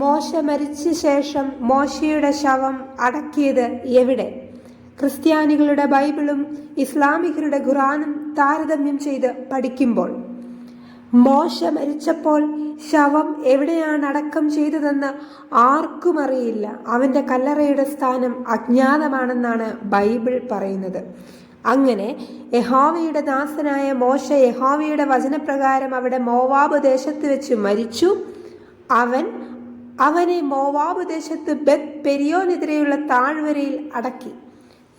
മോശ മരിച്ച ശേഷം മോശയുടെ ശവം അടക്കിയത് എവിടെ? ക്രിസ്ത്യാനികളുടെ ബൈബിളും ഇസ്ലാമികരുടെ ഖുറാനും താരതമ്യം ചെയ്ത് പഠിക്കുമ്പോൾ. മോശ മരിച്ചപ്പോൾ ശവം എവിടെയാണ് അടക്കം ചെയ്തതെന്ന് ആർക്കും അറിയില്ല. അവന്റെ കല്ലറയുടെ സ്ഥാനം അജ്ഞാതമാണെന്നാണ് ബൈബിൾ പറയുന്നത്. അങ്ങനെ യഹോവയുടെ ദാസനായ മോശ യഹോവയുടെ വചനപ്രകാരം അവിടെ മോവാബ് ദേശത്ത് വെച്ച് മരിച്ചു. അവൻ അവനെ മോവാബ് ദേശത്ത് ബെത് പെരിയോനെതിരെയുള്ള താഴ്വരയിൽ അടക്കി.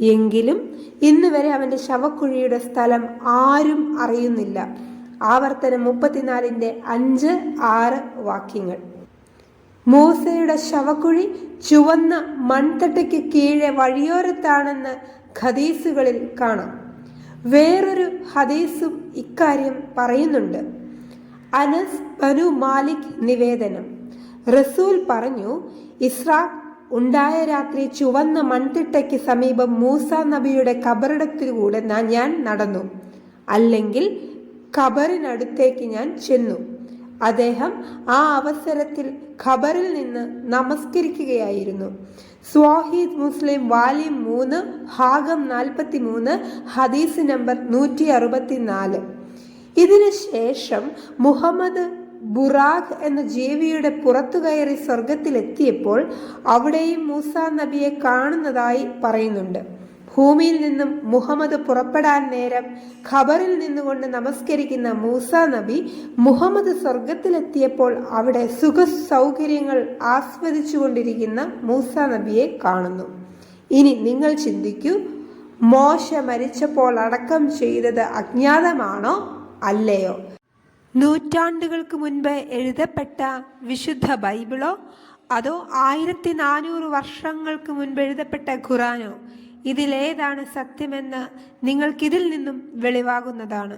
എങ്കിലും ഇന്ന് വരെ അവന്റെ ശവക്കുഴിയുടെ സ്ഥലം ആരും അറിയുന്നില്ല. ആവർത്തനം മുപ്പത്തിനാലിന്റെ അഞ്ച് ആറ് വാക്യങ്ങൾ. മൂസയുടെ ശവക്കുഴി ചുവന്ന മൺതട്ടയ്ക്ക് കീഴെ വഴിയോരത്താണെന്ന് ഖദീസുകളിൽ കാണാം. വേറൊരു ഹദീസും ഇക്കാര്യം പറയുന്നുണ്ട്. അനസ് ബനു മാലിക് നിവേദനം. റസൂൽ പറഞ്ഞു ഇസ്രാഖ് ഉണ്ടായ രാത്രി ചുവന്ന മൺതിട്ടയ്ക്ക് സമീപം മൂസ നബിയുടെ കബറിടത്തിലൂടെ ഞാൻ നടന്നു. അല്ലെങ്കിൽ ഖബറിനടുത്തേക്ക് ഞാൻ ചെന്നു. അദ്ദേഹം ആ അവസരത്തിൽ ഖബറിൽ നിന്ന് നമസ്കരിക്കുകയായിരുന്നു. സ്വാഹിദ് മുസ്ലിം വാലി മൂന്ന് ഭാഗം നാൽപ്പത്തി മൂന്ന് ഹദീസ് നമ്പർ നൂറ്റി അറുപത്തി നാല് ഇതിനുശേഷം മുഹമ്മദ് ബുറാഖ് എന്ന ജീവിയുടെ പുറത്തു കയറി സ്വർഗത്തിലെത്തിയപ്പോൾ അവിടെയും മൂസ നബിയെ കാണുന്നതായി പറയുന്നുണ്ട്. ഭൂമിയിൽ നിന്നും മുഹമ്മദ് പുറപ്പെടാൻ നേരം ഖബറിൽ നിന്നുകൊണ്ട് നമസ്കരിക്കുന്ന മൂസ നബി മുഹമ്മദ് സ്വർഗത്തിലെത്തിയപ്പോൾ അവിടെ സുഖ സൗകര്യങ്ങൾ ആസ്വദിച്ചുകൊണ്ടിരിക്കുന്ന മൂസ നബിയെ കാണുന്നു. ഇനി നിങ്ങൾ ചിന്തിക്കൂ മോശ മരിച്ചപ്പോൾ അടക്കം ചെയ്തത് അജ്ഞാതമാണോ അല്ലയോ? നൂറ്റാണ്ടുകൾക്ക് മുൻപ് എഴുതപ്പെട്ട വിശുദ്ധ ബൈബിളോ അതോ ആയിരത്തി നാനൂറ് വർഷങ്ങൾക്ക് മുൻപ് എഴുതപ്പെട്ട ഖുറാനോ? ഇതിലേതാണ് സത്യമെന്ന് നിങ്ങൾക്കിതിൽ നിന്നും വെളിവാകുന്നതാണ്.